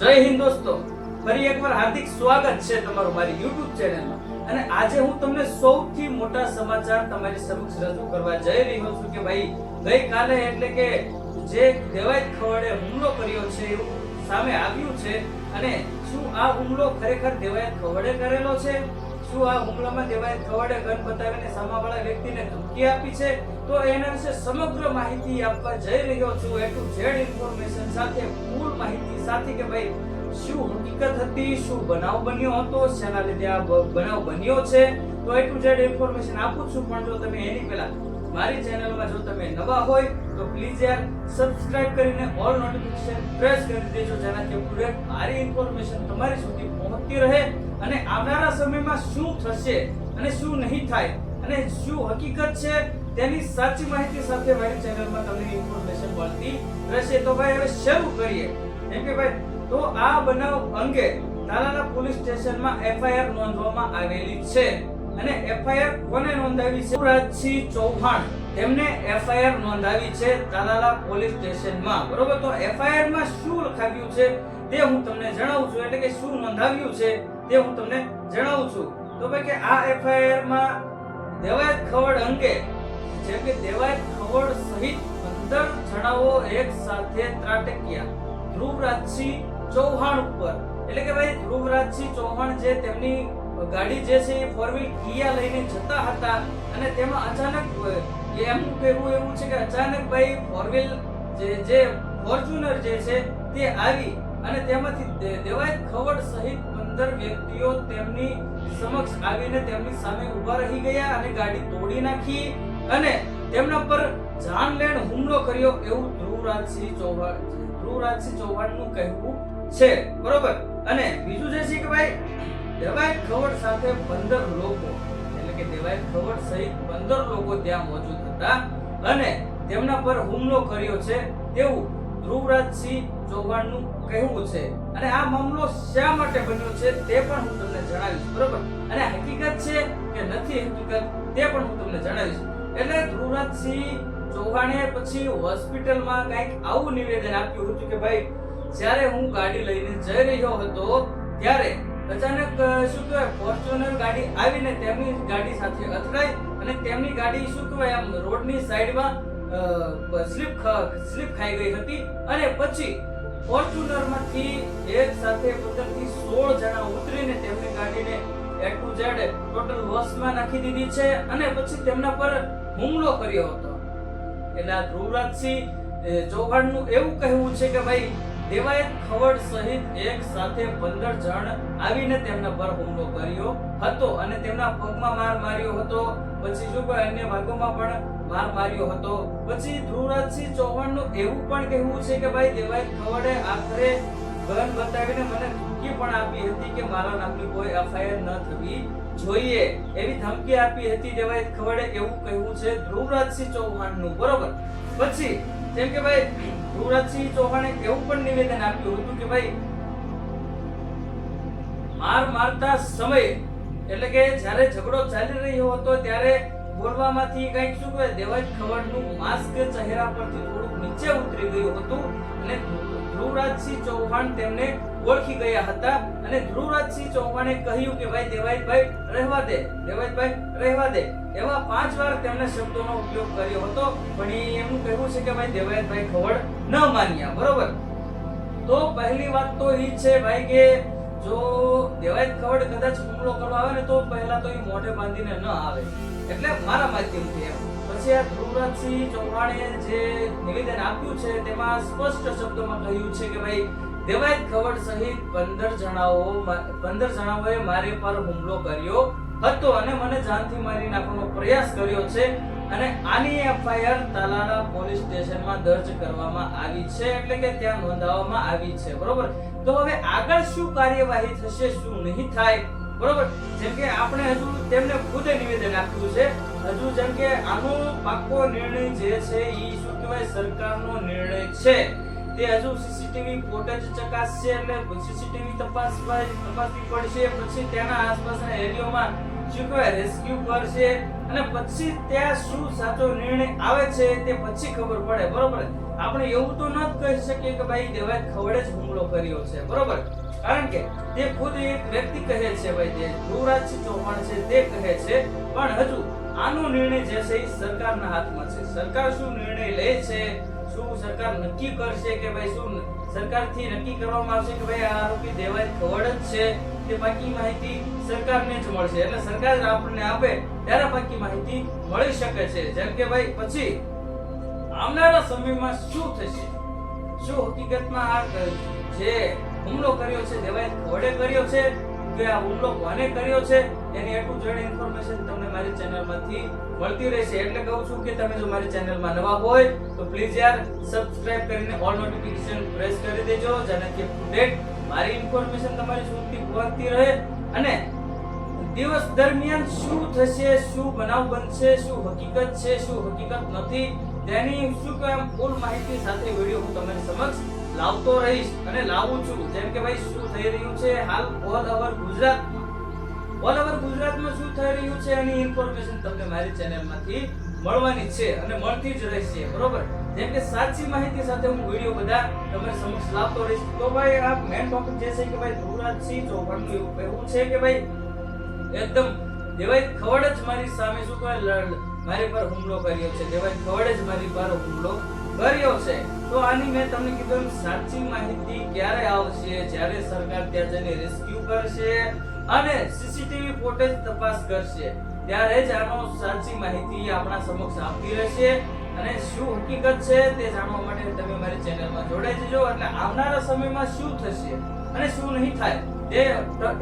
જય હિન્દ દોસ્તો. ફરી એકવાર હાર્દિક સ્વાગત છે તમારું મારી YouTube ચેનલમાં. અને આજે હું તમને સૌથી મોટા સમાચાર તમારી સમક્ષ રજૂ કરવા જઈ રહ્યો છું કે ભાઈ, ગઈકાલે એટલે કે જે દેવાય ખવડે હુમલો કર્યો છે એવું સામે આવ્યું છે. અને શું આ હુમલો ખરેખર દેવાય ખવડે કરેલો છે? શું આ હુમલામાં દેવાય ખવડે ગન બતાવીને સામાવાળા વ્યક્તિને ધમકી આપી છે? તો એના વિશે સમગ્ર માહિતી આપવા જઈ રહ્યો છું. એ ટુ ઝેડ ઇન્ફોર્મેશન સાથે માહિતી સાથે કે ભાઈ, શું હકીકત હતી, શું બનાવ બન્યો હતો, શેના લીધે આ બનાવ બન્યો છે? તો એ ટુ ઝેડ ઇન્ફોર્મેશન આપું છું, પણ જો તમે એની પહેલા મારી ચેનલમાં જો તમે નવા હોય, તો પ્લીઝ યાર સબસ્ક્રાઇબ કરીને ઓલ નોટિફિકેશન પ્રેસ કરી દેજો, જેનાથી અપડેટ મારી ઇન્ફોર્મેશન તમારી સુધી પહોંચતી રહે અને આવનારા સમયમાં શું થશે અને શું નહીં થાય અને શું હકીકત છે, તેની સાચી માહિતી સાથે મારી ચેનલમાં તમને ઇન્ફોર્મેશન મળતી રહેશે. તો ભાઈ, હવે શરૂ કરીએ. કેમ કે ભાઈ, તો આ બનાવ અંગે તાલાલા પોલીસ સ્ટેશનમાં એફઆઈઆર નોંધવામાં આવેલી છે. અને એફઆઈઆર કોને નોંધાવી છે? રાજસિંહ ચૌહાણ તેમને એફઆઈઆર નોંધાવી છે તાલાલા પોલીસ સ્ટેશનમાં. બરોબર? તો એફઆઈઆરમાં શું લખાવ્યું છે તે હું તમને જણાવું છું. એટલે કે શું નોંધાવ્યું છે તે હું તમને જણાવું છું. તો ભાઈ કે આ એફઆઈઆરમાં દેવાયત ખવડ અંગે, જેમ કે દેવાયત ખવડ સહિત પંદર જણાવો એક સાથે ત્રાટક્યા. ધ્રુવરાજસિંહ ચૌહાણ ઉપર. એટલે કે ભાઈ ધ્રુવરાજસિંહ ચૌહાણ જે તેમની ગાડી જે છે એ ફોર કિયા લઈને જતા હતા અને તેમાં અચાનક એમનું કહેવું એવું છે કે અચાનક ભાઈ ફોર જે જે ફોર્ચ્યુનર જે છે તે આવી અને તેમાંથી દેવાયત ખવડ સહિત પંદર વ્યક્તિઓ તેમની સમક્ષ આવીને તેમની સામે ઊભા રહી ગયા અને ગાડી તોડી નાખી અને તેમના પર જાનલેણ હુમલો કર્યો એવું ધ્રુવરાજસિંહ ચૌહાણ ધ્રુવરાજસિંહ ચૌહાણનું કહેવું છે. બરોબર? અને બીજું જે છે કે ભાઈ, દેવાય ખવડ સાથે પંદર લોકો, એટલે કે દેવાય ખવડ સહિત પંદર લોકો ત્યાં મોજૂદ હતા. અને તેમના પર હુમલો કર્યો છે તેવું ધ્રુવરાજસિંહ ચૌહાણનું કહેવું છે. અને આ મામલો શા માટે બન્યો છે તે પણ હું તમને જણાવીશ. બરોબર? અને હકીકત છે કે નથી હકીકત તે પણ હું તમને જણાવીશ. એટલે ધ્રુવરાજસિંહ ચૌહાણે પછી હોસ્પિટલમાં કંઈક આવું નિવેદન આપ્યું હતું કે ભાઈ, જ્યારે હું ગાડી લઈને જઈ રહ્યો હતો, ત્યારે અચાનક શું કહેવાય, ફોર્ચ્યુનર ગાડી આવીને તેમની ગાડી સાથે અથડાઈ અને તેમની ગાડી, શું કહેવાય, આમ રોડની સાઈડમાં સ્લીપ સ્લીપ ખાઈ ગઈ હતી અને પછી ફોર્ચ્યુનરમાંથી એક સાથે પંદરથી સોળ જણા ઉતરીને તેમની ગાડીને એ ટુ ઝેડ ટોટલ વોશમાં નાખી દીધી છે અને પછી તેમના પર હુમલો કર્યો હતો. આ ધ્રુવરાજસિંહ ચૌહાણનું એવું કહેવું છે કે ભાઈ દેવાયત ખવડ સહિત એક સાથે પંદર જણ આવીને તેમના પર હુમલો કર્યો હતો અને તેમના પગમાં માર માર્યો હતો. પછી જો કોઈ અન્ય ભાગોમાં પણ માર માર્યો હતો. પછી ધ્રુવરાજસિંહ ચૌહાણનું એવું પણ કહેવું છે કે ભાઈ દેવાયત ખવડે આખરે ગન બતાવીને મને ધમકી પણ આપી હતી કે મારા નામની કોઈ એફઆઈઆર ન થવી જોઈએ. એવી ધમકી આપી હતી દેવાયત ખવડે એવું કહેવું છે, ધ્રુવરાજસિંહ ચૌહાણનું. બરોબર? પછી જેમ કે ભાઈ, ધ્રુવરાજસિંહ ચૌહાણે એવું પણ નિવેદન આપ્યું હતું કે ભાઈ, માર મારતા સમયે, એટલે કે જ્યારે ઝઘડો ચાલી રહ્યો હતો ત્યારે બોલવામાંથી કંઈક શું કહેવાય દેવાજ ખવડનું માસ્ક ચહેરા પરથી થોડુંક નીચે ઉતરી ગયું હતું અને ધ્રુવરાજસિંહ ચૌહાણ તેમને ઓળખી ગયા હતા અને ધ્રુવરાજસિંહ ચૌહાણે કહ્યું કે ભાઈ, દેવાયતભાઈ, રહેવા દે, દેવાયતભાઈ, રહેવા દે. એવા પાંચ વાર તેમણે શબ્દોનો ઉપયોગ કર્યો હતો. પણ એ એમનું કહેવું છે કે ભાઈ, દેવાયતભાઈ ખવડ ન માન્યા. બરોબર? તો પહેલી વાત તો ઈ છે ભાઈ કે જો દેવાયત ખવડ કદાચ હુમલો કરવા આવે ને તો પહેલા તો એ મોઢે બાંધીને ન આવે. એટલે મારા માધ્યમથી એમ. પછી આ ધ્રુવરાજસિંહ ચૌહાણે જે નિવેદન આપ્યું છે, તેમાં સ્પષ્ટ શબ્દોમાં કહ્યું છે કે ભાઈ દેવાયત ખવડ સહિત પંદર જણાઓ પંદર જણાઓએ મારી પર હુમલો કર્યો હતો અને મને જાનથી મારી નાખવાનો પ્રયાસ કર્યો છે અને આની એફઆઈઆર તાલાલા પોલીસ સ્ટેશનમાં દર્જ કરવામાં આવી છે, એટલે કે ત્યાં નોંધાવવામાં આવી છે. બરોબર? તો હવે આગળ શું કાર્યવાહી થશે, શું નહીં થાય, બરોબર? જેમ કે આપણે હજુ તેમને ખુદે નિવેદન આપ્યું છે. હજુ જેમ કે આનો પાક્કો નિર્ણય જે છે એ શું કહેવાય સરકારનો નિર્ણય છે. તે હજુ સીસીટીવી ફૂટેજ ચકાસશે એટલે સીસીટીવી તપાસવા તપાસવી પડશે, પછી તેના આસપાસના એરિયામાં શું રેસ્ક્યુ છે અને પછી ત્યાં શું સાચો નિર્ણય આવે છે તે પછી ખબર પડે, બરોબર? આપણે એવું તો ન કહી શકીએ કે ભાઈ દેવાય ખવડે જ હુમલો કર્યો છે, બરોબર? કારણ કે તે ખુદ એક વ્યક્તિ કહે છે ભાઈ, જે ધ્રુવરાજસિંહ ચૌહાણ છે તે કહે છે, પણ હજુ આનો નિર્ણય જે છે એ સરકારના હાથમાં છે. સરકાર શું નિર્ણય લે છે? શું સરકાર નક્કી કરશે કે ભાઈ શું સરકારથી નક્કી કરવામાં આવશે કે ભાઈ આ આરોપી દેવાય ખવડ જ છે? તે બાકી માહિતી સરકારને જ મળશે. એટલે સરકાર આપણને આપે ત્યારે બાકી માહિતી મળી શકે છે. જેમ કે ભાઈ, પછી આવનારા સમયમાં શું થશે? શું હકીકતમાં આ જે હુમલો કર્યો છે દેવાય વડે કર્યો છે, કે આ હુમલો કોને કર્યો છે, એની એટલું ટુ ઇન્ફોર્મેશન તમને મારી ચેનલમાંથી મળતી રહેશે. એટલે કહું છું કે તમે જો મારી ચેનલમાં નવા હોય, તો પ્લીઝ યાર સબસ્ક્રાઇબ કરીને ઓલ નોટિફિકેશન પ્રેસ કરી દેજો. જેનાથી અપડેટ મારી ઇન્ફોર્મેશન તમારી સુધી પહોંચતી રહે અને દિવસ દરમિયાન શું થશે, શું બનાવ બનશે, શું હકીકત છે, શું હકીકત નથી, તેની શું કહેવાય ફૂલ માહિતી સાથે વીડિયો હું તમારી સમક્ષ લાવતો રહીશ અને લાવું છું. જેમ કે ભાઈ, શું થઈ રહ્યું છે? હાલ ઓલ ઓવર ગુજરાતમાં ઓલ ઓવર ગુજરાતમાં શું થઈ રહ્યું છે? એની ઇન્ફોર્મેશન તમને મારી ચેનલમાંથી મળવાની છે અને મળતી જ રહેશે, બરોબર? જેમ કે સાચી માહિતી સાથે હું વીડિયો બધા તમારી સમક્ષ લાવતો રહીશ. તો ભાઈ, આ મેન ટોપિક જે છે કે ભાઈ ધ્રુવરાજસિંહ ચૌહાણનું એવું કહેવું છે કે ભાઈ, એકદમ દેવાય ખવડ જ મારી સામે શું કહે મારી પર હુમલો કર્યો છે. દેવાય ખવડ જ મારી પર હુમલો કર્યો છે. તો આની મેં તમને કીધું સાચી માહિતી ક્યારે આવશે? જ્યારે સરકાર ત્યાં જઈને રેસ્ક્યુ કરશે અને સીસીટીવી ફૂટેજ તપાસ કરશે. ત્યારે જ આનો સાચી માહિતી આપણા સમક્ષ આપતી રહેશે અને શું હકીકત છે તે જાણવા માટે તમે મારી ચેનલમાં જોડાઈ જજો. એટલે આવનારા સમયમાં શું થશે અને શું નહીં થાય તે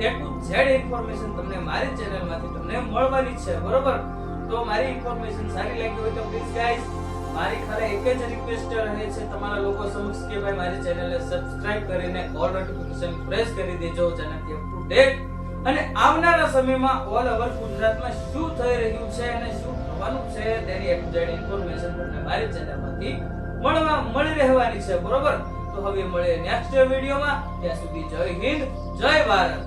એ ટુ ઝેડ ઇન્ફોર્મેશન તમને મારી ચેનલમાંથી તમને મળવાની છે, બરોબર? તો મારી ઇન્ફોર્મેશન સારી લાગી હોય તો પ્લીઝ ગાઈઝ મારી ખાલી એક જ રિક્વેસ્ટ રહે છે, તમારા લોકો સમક્ષ કે ભાઈ મારી ચેનલને સબસ્ક્રાઇબ કરીને ઓલ નોટિફિકેશન પ્રેસ કરી દેજો જેનાથી અપ ટુ ડેટ અને આવનારા સમયમાં ઓલ ઓવર ગુજરાતમાં શું થઈ રહ્યું છે અને શું થવાનું છે તેની એક જેડ ઇન્ફોર્મેશન તમને મારી ચેનલમાંથી મળવા મળી રહેવાની છે, બરોબર? તો હવે મળીએ નેક્સ્ટ વિડીયોમાં. ત્યાં સુધી જય હિન્દ, જય ભારત.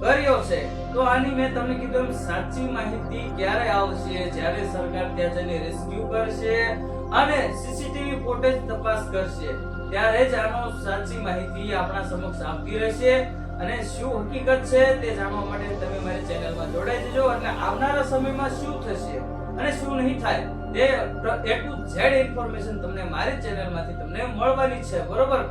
કર્યો છે. તો આની મેં તમને કીધું સાચી માહિતી ક્યારે આવશે જ્યારે સરકાર ત્યાં જઈને રેસ્ક્યુ કરશે અને સીસીટીવી ફૂટેજ તપાસ કરશે. ત્યારે જ આનો સાચી માહિતી આપણા સમક્ષ આવતી રહેશે. અને શું હકીકત છે તે જાણવા માટે તમે મારી ચેનલમાં જોડાઈ જજો એટલે આવનારા સમયમાં શું થશે અને શું નહીં થાય તે એ ટુ ઝેડ ઇન્ફોર્મેશન તમને મારી ચેનલમાંથી તમને મળવાની છે, બરોબર?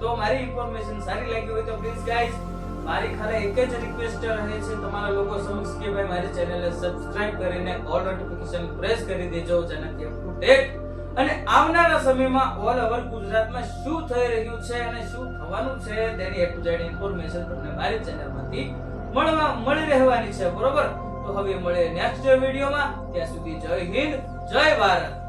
તો મારી ઇન્ફોર્મેશન સારી લાગી હોય તો પ્લીઝ ગાઈઝ, મારી ખાલી એક જ રિક્વેસ્ટ રહે છે, તમારા લોકો સમક્ષ કે ભાઈ મારી ચેનલને સબસ્ક્રાઇબ કરીને ઓલ નોટિફિકેશન પ્રેસ કરી દેજો, જેનાથી અપ ટુ ડેટ અને આવનારા સમયમાં ઓલ ઓવર ગુજરાતમાં શું થઈ રહ્યું છે અને શું થવાનું છે તેની એક જેડ ઇન્ફોર્મેશન તમને મારી ચેનલમાંથી મળવા મળી રહેવાની છે, બરોબર? તો હવે મળે નેક્સ્ટ વિડીયોમાં ત્યાં સુધી જય હિન્દ, જય ભારત.